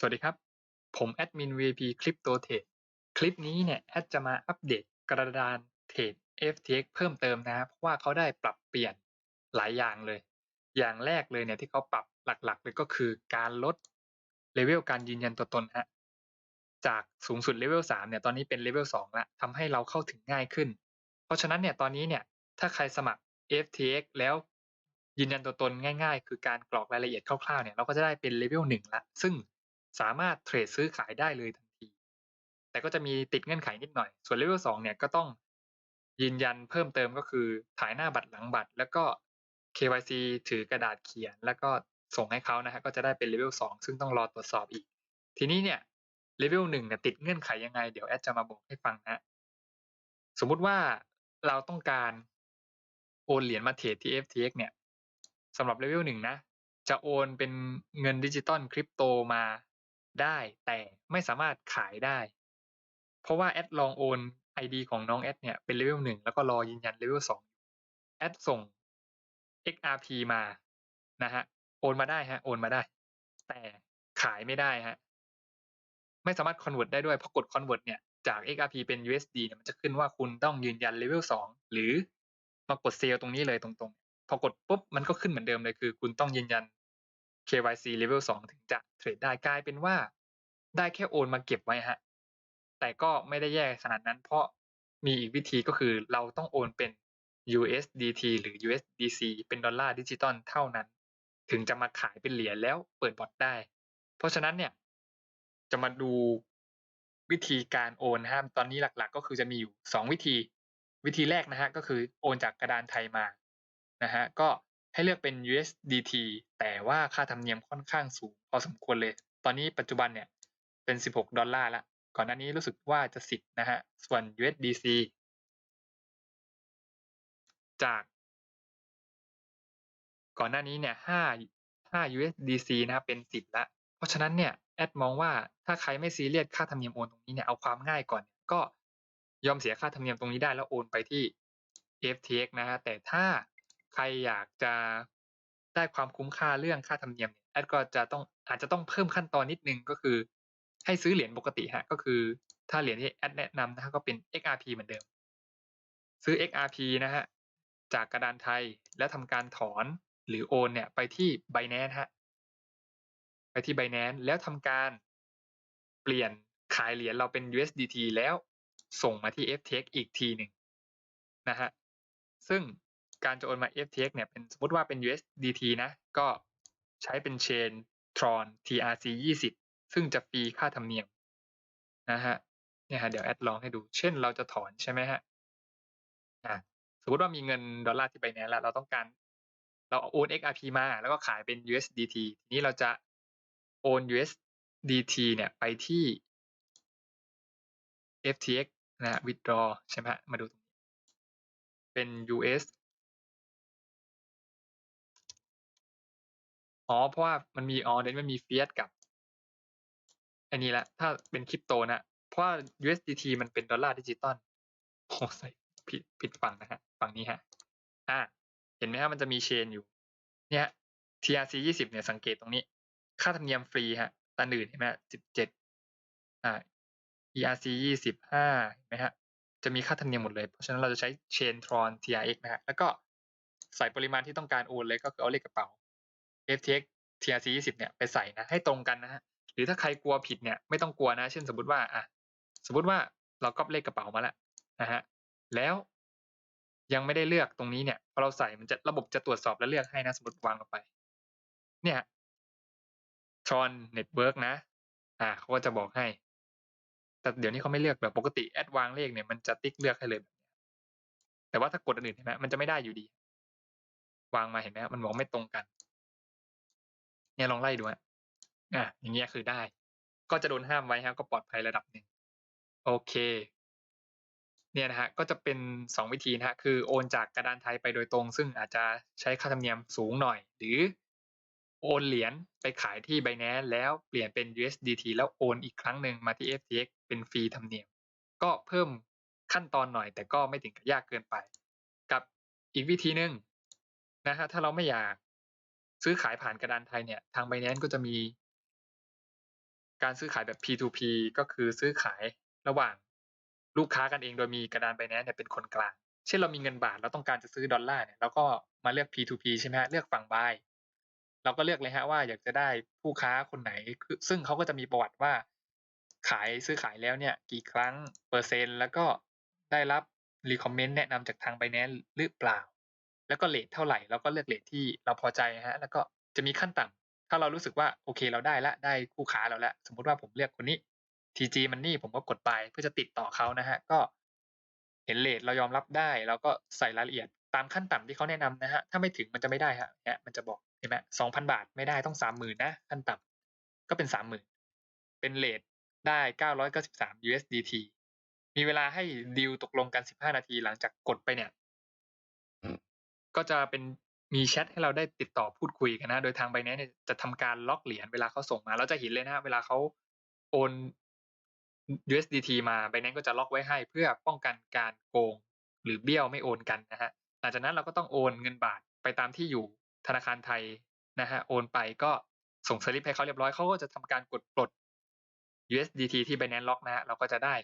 สวัสดีครับ ผมแอดมิน VIP Crypto Trade คลิปนี้เนี่ยแอดจะมาอัปเดตกระดานเทรด FTX เพิ่มเติมนะเพราะว่าเขาได้ปรับเปลี่ยนหลายอย่างเลย อย่างแรกเลยเนี่ยที่เขาปรับหลักๆเลยก็คือการลดเลเวลการยืนยันตัวตนฮะจากสูงสุดเลเวล3เนี่ยตอนนี้เป็นเลเวล2แล้วทำให้เราเข้าถึงง่ายขึ้น เพราะฉะนั้นเนี่ยตอนนี้เนี่ยถ้าใครสมัคร FTX แล้วยืนยันตัวตนง่าย ๆ คือการกรอกรายละเอียดคร่าวๆเนี่ยเราก็จะได้เป็นเลเวล1ละซึ่ง สามารถเทรดซื้อขายได้เลยทันที แต่ก็จะมีติดเงื่อนไขนิดหน่อย ส่วนเลเวล2เนี่ยก็ต้องยืนยันเพิ่มเติมก็คือถ่ายหน้าบัตรหลังบัตร แล้วก็ KYC ถือกระดาษเขียน แล้วก็ส่งให้เขานะฮะก็จะได้เป็นเลเวล2ซึ่งต้องรอตรวจสอบอีก ทีนี้เนี่ยเลเวล1เนี่ยติดเงื่อนไขยังไงเดี๋ยวแอดจะมาบอกให้ฟังนะสมมุติว่าเราต้องการโอนเหรียญมาเทรดที่ FTX เนี่ยสำหรับเลเวลหนึ่งนะ จะโอนเป็นเงินดิจิตอลคริปโตมา ได้แต่ไม่สามารถขายได้ เพราะว่าแอดลองโอน ID ของน้องแอดเนี่ยเป็นเลเวลหนึ่งแล้วก็รอยืนยันเลเวลสองแอดส่ง XRP มานะฮะโอนมาได้ฮะโอนมาได้ แต่ขายไม่ได้ฮะไม่สามารถ convert ได้ด้วยเพราะกด convert เนี่ยจาก XRP เป็น USD เนี่ยมันจะขึ้นว่าคุณต้องยืนยันเลเวลสองหรือมากดเซลตรงนี้เลยตรงๆ พอกดปุ๊บมันก็ขึ้นเหมือนเดิมเลยคือ คุณต้องยืนยัน KYC level 2 ถึงจะเทรดได้กลายเป็นว่า ได้แค่โอนมาเก็บไว้ฮะ แต่ก็ไม่ได้แย่ขนาดนั้น เพราะมีอีกวิธีก็คือเราต้องโอนเป็น USDT หรือ USDC เป็นดอลลาร์ดิจิตอลเท่านั้น ถึงจะมาขายเป็นเหรียญแล้วเปิดบอทได้ เพราะฉะนั้นเนี่ย จะมาดูวิธีการโอนนะตอนนี้หลัก ๆ ก็คือจะมีอยู่ 2 วิธี วิธีแรกนะฮะก็คือโอนจากกระดานไทยมานะฮะก็ ให้เลือกเป็น USDT แต่ว่าค่าธรรมเนียมค่อนข้างสูงพอสมควรเลย ตอนนี้ปัจจุบันเนี่ยเป็น 16 ดอลลาร์ละ ก่อนหน้านี้รู้สึกว่าจะ 10 นะฮะ ส่วน USDC จาก ก่อนหน้านี้เนี่ย 5 5 USDC นะเป็น 10 ละ เพราะฉะนั้นเนี่ยแอดมองว่าถ้าใครไม่ซีเรียสค่าธรรมเนียมโอนตรงนี้เนี่ยเอาความง่ายก่อนก็ยอมเสียค่าธรรมเนียมตรงนี้ได้แล้วโอนไปที่ FTX นะฮะแต่ถ้า รอยากจะได้ความคุ้มค่าเรื่องค่าธรรมเนียมแอดก็จะต้องอาจจะต้องเพิ่มขั้นตอนนิดนึงก็คือ ให้ซื้อเหรียญปกติฮะก็คือถ้าเหรียญที่แอดแนะนำนะฮะก็เป็น XRP เหมือนเดิม ซื้อ XRP นะฮะจากกระดานไทยแล้วทำการถอนหรือโอนเนี่ยไปที่ Binance ฮะไปที่ Binance แล้วทำการเปลี่ยนขายเหรียญเราเป็น USDT แล้วส่งมาที่ FTX อีกทีหนึ่งนะฮะซึ่ง การจะโอนมา FTX เนี่ยเป็นสมมติว่าเป็น USDT นะ ก็ใช้เป็นเชน Tron TRC 20 ซึ่งจะฟรีค่าธรรมเนียมนะฮะเนี่ยฮะเดี๋ยวแอดลองให้ดู เช่นเราจะถอนใช่ไหมฮะอะสมมติว่ามีเงินดอลลาร์ที่ไปแนแล้วเราต้องการเราโอน XRP มา แล้วก็ขายเป็น USDT ทีนี้เราจะโอน USDT เนี่ยไปที่ FTX นะฮะ withdraw ใช่ไหมฮะมาดูตรงนี้ เป็น US อ๋อเพราะว่ามันมีอ๋อเดี๋ยวมันมีเฟียสกับอันนี้แหละ ถ้าเป็นคริปโตนะ เพราะว่า USDT มันเป็นดอลลาร์ดิจิตอลโอ้ใส่ผิดผิดฝั่งนะฮะ ฝั่งนี้ฮะ อ่า เห็นไหมฮะมันจะมีเชนอยู่ เนี่ย TRC 20เนี่ยสังเกตตรงนี้ ค่าธรรมเนียมฟรีฮะตันอื่นเห็นไหมสิบเจ็ดอ่า ERC 25เห็นไหมฮะ จะมีค่าธรรมเนียมหมดเลย เพราะฉะนั้นเราจะใช้เชนทรอน TRX นะฮะ แล้วก็ใส่ปริมาณที่ต้องการโอนเลยก็คือเอาเลขกระเป๋า FTX TRC 20เนี่ยไปใส่นะให้ตรงกันนะฮะหรือถ้าใครกลัวผิดเนี่ยไม่ต้องกลัวนะ เช่นสมมติว่าอะสมมติว่าเราก๊อปเลขกระเป๋ามาแล้วนะฮะแล้วยังไม่ได้เลือกตรงนี้เนี่ยพอเราใส่มันจะระบบจะตรวจสอบและเลือกให้นะ สมมติวางลงไป เนี่ยทรอนเน็ตเวิร์กนะ อ่าเขาก็จะบอกให้ แต่เดี๋ยวนี้เขาไม่เลือกแบบปกติแอดวางเลขเนี่ยมันจะติ๊กเลือกให้เลยแบบนี้แต่ว่าถ้ากดอันอื่นเห็นไหมมันจะไม่ได้อยู่ดี วางมาเห็นไหมมันบอกไม่ตรงกัน เนี่ยลองไล่ดูฮะอะอย่างเงี้ยคือได้ ก็จะโดนห้ามไว้ฮะก็ปลอดภัยระดับหนึ่งโอเค เนี่ยนะฮะก็จะเป็นสองวิธีนะฮะคือโอนจากกระดานไทยไปโดยตรง ซึ่งอาจจะใช้ค่าธรรมเนียมสูงหน่อย หรือโอนเหรียญไปขายที่ Binance แล้วเปลี่ยนเป็น USDT แล้วโอนอีกครั้งหนึ่งมาที่ FTX เป็นฟรีธรรมเนียม ก็เพิ่มขั้นตอนหน่อยแต่ก็ไม่ถึงกับยากเกินไป กับอีกวิธีหนึ่งนะฮะถ้าเราไม่อยาก ซื้อขายผ่านกระดานไทยเนี่ยทาง Binance ก็จะมี การซื้อขายแบบ P2P ก็คือซื้อขายระหว่างลูกค้ากันเองโดยมีกระดาน Binance เนี่ยเป็นคนกลาง เช่นเรามีเงินบาทเราต้องการจะซื้อดอลลาร์เนี่ยเราก็มาเลือก P2P ใช่ไหมฮะเลือกฝั่ง buy เราก็เลือกเลยฮะว่าอยากจะได้ผู้ค้าคนไหน ซึ่งเขาก็จะมีประวัติว่า ขายซื้อขายแล้วเนี่ย กี่ครั้งเปอร์เซ็นต์ แล้วก็ได้รับ recommend แนะนำจากทาง Binance หรือเปล่า แล้วก็เรทเท่าไหร่เราก็เลือกเรทที่เราพอใจฮะ แล้วก็จะมีขั้นต่ำถ้าเรารู้สึกว่าโอเคเราได้ละได้คู่ค้าเราล้วสมมุติว่าผมเลือกคนนี้ TG Money ผมก็กดไปเพื่อจะติดต่อเขานะฮะ ก็เห็นเรทเรายอมรับได้เราก็ใส่รายละเอียดตามขั้นต่ำที่เขาแนะนำนะฮะถ้าไม่ถึงมันจะไม่ได้ฮะเนี่ยมันจะบอกเห็นไหมสองพันบาทไม่ได้ต้องสามหมื่นนะขั้นต่ำก็เป็นสามหมื่นเป็นเรทได้เก้าร้อยเก้าสิบสาม USDT มีเวลาให้ดีลตกลงกันสิบห้านาทีหลังจากกดไปเนี่ย ก็จะเป็นมีแชทให้เราได้ติดต่อพูดคุยกันนะ โดยทาง Binance เนี่ยจะทำการล็อกเหรียญเวลาเขาส่งมาเราจะเห็นเลยนะเวลาเขาโอน USDT มา Binance ก็จะล็อกไว้ให้เพื่อป้องกันการโกงหรือเบี้ยวไม่โอนกันนะฮะหลังจากนั้นเราก็ต้องโอนเงินบาทไปตามที่อยู่ธนาคารไทยนะฮะโอนไปก็ส่งสลิปให้เขาเรียบร้อยเขาก็จะทำการกดปลด USDT ที่ Binance ล็อกนะฮะเราก็จะได้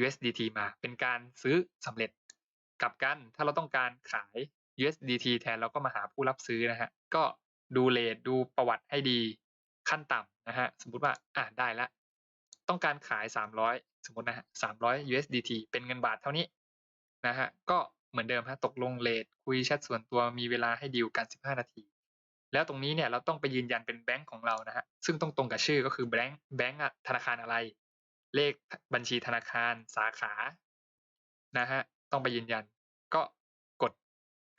USDT มาเป็นการซื้อสำเร็จ กลับกันถ้าเราต้องการขาย USDT แทนเราก็มาหาผู้รับซื้อนะฮะก็ดูเลทดูประวัติให้ดีขั้นต่ำนะฮะสมมุติว่าอ่าได้แล้วต้องการขาย 300 สมมตินะฮะ300 USDT เป็นเงินบาทเท่านี้นะฮะก็เหมือนเดิมฮะตกลงเลทคุยแชทส่วนตัวมีเวลาให้ดีลกัน 15 นาที แล้วตรงนี้เนี่ยเราต้องไปยืนยันเป็นแบงก์ของเรานะฮะซึ่งต้องตรงกับชื่อก็คือแบงก์แบงก์ธนาคารอะไร เลขบัญชีธนาคารสาขานะฮะต้องไปยืนยันก็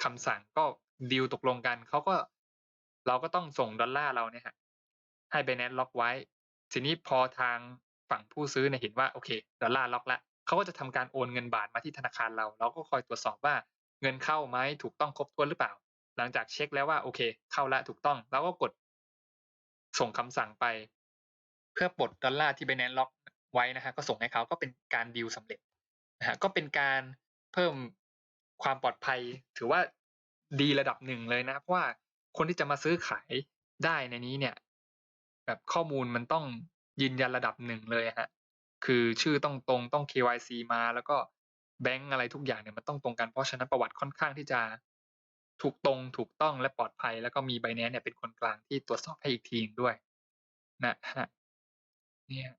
คำสั่งก็ดีลตกลงกันเขาก็เราก็ต้องส่งดอลลาร์เราเนี่ยฮะให้ Binance ล็อกไว้ ทีนี้พอทางฝั่งผู้ซื้อเนี่ยเห็นว่าโอเคดอลลาร์ล็อกแล้วเขาก็จะทำการโอนเงินบาทมาที่ธนาคารเรา เราก็คอยตรวจสอบว่าเงินเข้าไหมถูกต้องครบถ้วนหรือเปล่า หลังจากเช็คแล้วว่าโอเค เข้าแล้วถูกต้องเราก็กด ส่งคำสั่งไป เพื่อปลดดอลลาร์ที่ Binance ล็อกไว้นะฮะก็ส่งให้เขาก็เป็นการดีลสำเร็จนะฮะก็เป็นการเพิ่ม ความปลอดภัย ถือว่าดีระดับหนึ่งเลยนะ เพราะว่าคนที่จะมาซื้อขายได้ในนี้เนี่ย แบบข้อมูลมันต้องยืนยันระดับหนึ่งเลยฮะคือชื่อต้องตรงต้อง KYC มาแล้วก็แบงก์อะไรทุกอย่างเนี่ยมันต้องตรงกันเพราะฉะนั้นประวัติค่อนข้างที่จะถูกตรงถูกต้องและปลอดภัย แล้วก็มีไบแนนเนี่ยเป็นคนกลางที่ตรวจสอบให้อีกทีด้วย นะฮะเนี่ย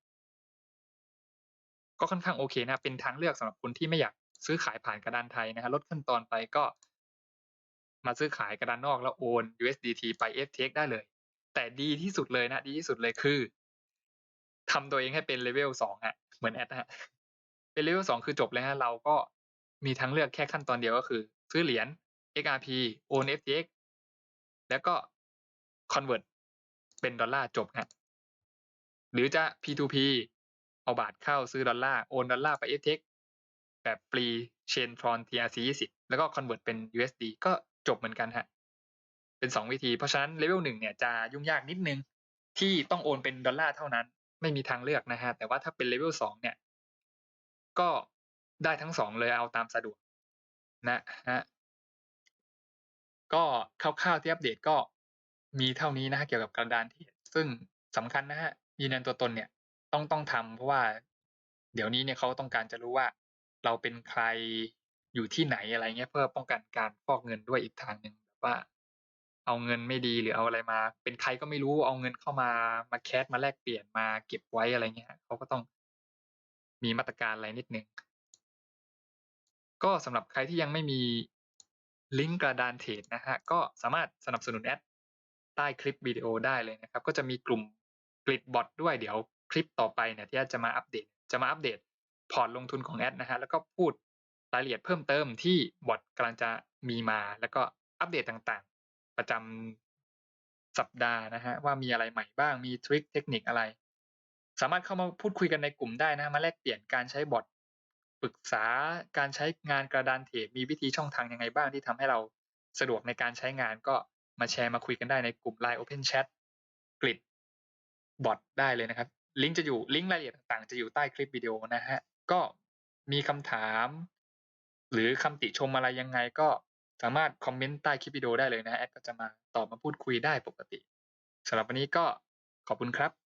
ก็ค่อนข้างโอเคนะ เป็นทางเลือกสำหรับคนที่ไม่อยาก ซื้อขายผ่านกระดานไทยนะฮะลดขั้นตอนไปก็ มาซื้อขายกระดานนอกแล้วโอน USDT ไป FTX ได้เลย แต่ดีที่สุดเลยนะดีที่สุดเลยคือทำตัวเองให้เป็นเลเวลสองอะเหมือนแอดฮะเป็นเลเวลสองคือจบเลยฮะเราก็มีทางเลือกแค่ขั้นตอนเดียวก็คือ ซื้อเหรียญ XRP โอน FTX แล้วก็ convert เป็นดอลลาร์จบฮะหรือจะ P2P เอาบาทเข้าซื้อดอลลาร์โอนดอลลาร์ไป FTX แบบฟรีเชนฟรอน TRC20 แล้วก็ convert เป็น USD ก็จบเหมือนกันฮะ เป็นสองวิธี เพราะฉะนั้นเลเวลหนึ่งเนี่ยจะยุ่งยากนิดนึงที่ต้องโอนเป็นดอลลาร์เท่านั้น ไม่มีทางเลือกนะฮะ แต่ว่าถ้าเป็นเลเวลสองเนี่ย ก็ได้ทั้งสองเลยเอาตามสะดวกนะฮะก็คร่าวๆที่อัปเดตก็มีเท่านี้นะฮะเกี่ยวกับกระดานทรดซึ่งสำคัญนะฮะยืนยันตัวตนเนี่ยต้องต้องทำเพราะว่าเดี๋ยวนี้เนี่ยเขาต้องการจะรู้ว่า เราเป็นใครอยู่ที่ไหนอะไรเงี้ยเพื่อป้องกันการฟอกเงินด้วยอีกทางหนึ่งแบบว่า เอาเงินไม่ดีหรือเอาอะไรมา เป็นใครก็ไม่รู้เอาเงินเข้ามามาแคสมาแลกเปลี่ยนมาเก็บไว้อะไรเงี้ยเขาก็ต้องมีมาตรการอะไรนิดนึงก็สำหรับใครที่ยังไม่มีลิงก์กระดานเทรดนะฮะก็สามารถสนับสนุนแอดใต้คลิปวิดีโอได้เลยนะครับ ก็จะมีกลุ่มกริดบอทด้วยเดี๋ยวคลิปต่อไปเนี่ยที่จะมาอัปเดต จะมาอัปเดต พอร์ตลงทุนของแอดนะฮะแล้วก็พูดรายละเอียดเพิ่มเติมที่บอทกำลังจะมีมา แล้วก็อัปเดตต่างๆ ประจำสัปดาห์นะฮะว่ามีอะไรใหม่บ้างมีทริคเทคนิคอะไร สามารถเข้ามาพูดคุยกันในกลุ่มได้นะมาแลกเปลี่ยนการใช้บอทปรึกษาการใช้งานกระดานเทรดมีวิธีช่องทางยังไงบ้างที่ทำให้เราสะดวกในการใช้งานก็มาแชร์มาคุยกันได้ในกลุ่ม Line Open Chat กริดบอทได้เลยนะครับ ลิงก์จะอยู่ลิงก์รายละเอียดต่างๆ จะอยู่ใต้คลิปวิดีโอนะฮะ ก็มีคำถาม หรือคำติชมอะไรยังไงก็สามารถคอมเมนต์ใต้คลิปวิดีโอได้เลยนะแอดก็จะมาตอบมาพูดคุยได้ปกติสำหรับวันนี้ก็ขอบคุณครับ